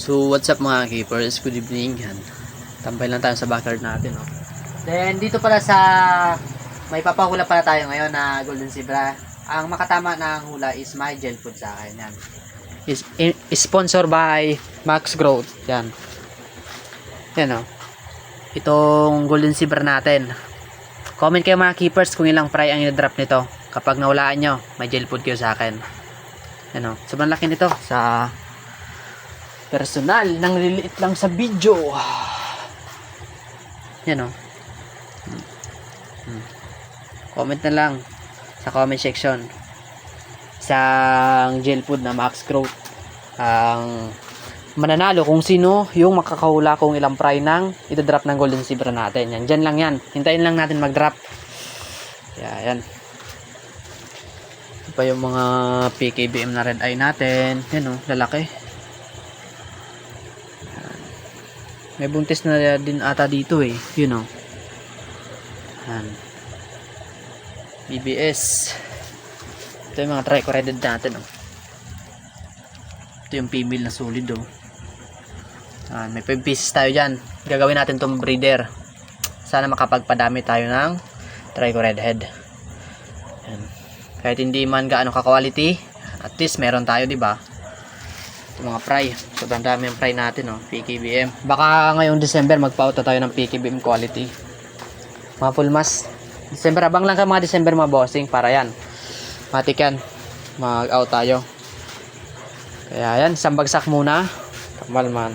So, what's up mga keepers? Good evening. Yan. Tambay lang tayo sa backyard natin. Oh. Then, dito pala sa... May papahula pala tayo ngayon na Golden Zebra. Ang makatama ng hula is my gel food sa akin. Yan. Is, is sponsor by Max Growth. Yan. Yan oh. Itong Golden Zebra natin. Comment kayo mga keepers kung ilang fry ang i-drop nito. Kapag nawalaan nyo, may gel food kayo sa akin. Yan oh. Sobrang laki nito sa personal nang liliit lang sa video. Yan o. Hmm. comment na lang sa comment section. Isang gel food na max growth ang mananalo kung sino yung makakahula kung ilang fry ng ito-drop ng golden zebra natin. Yan dyan lang yan. Hintayin lang natin mag-drop. Yeah, yan. Ito pa yung mga PKBM na red eye natin. Yan o lalaki May buntis na din ata dito eh. Yun oh. Yan. BBS. Ito yung mga tricoreded natin oh. Ito yung female na solid oh. Yan. May 5 pieces tayo dyan. Gagawin natin tong breeder. Sana makapagpadami tayo ng tricored head. Yan. Kahit hindi man gaano ka-quality, at least meron tayo, di ba? Ito mga fry. Sobrang dami ang fry natin, oh. PKBM. Baka ngayong December, magpa-auto tayo ng PKBM quality. Mga full mass. December, abang lang ka mga December mga bossing para yan. Matik yan. Mag-out tayo. Kaya yan, isang bagsak muna. Kamal man.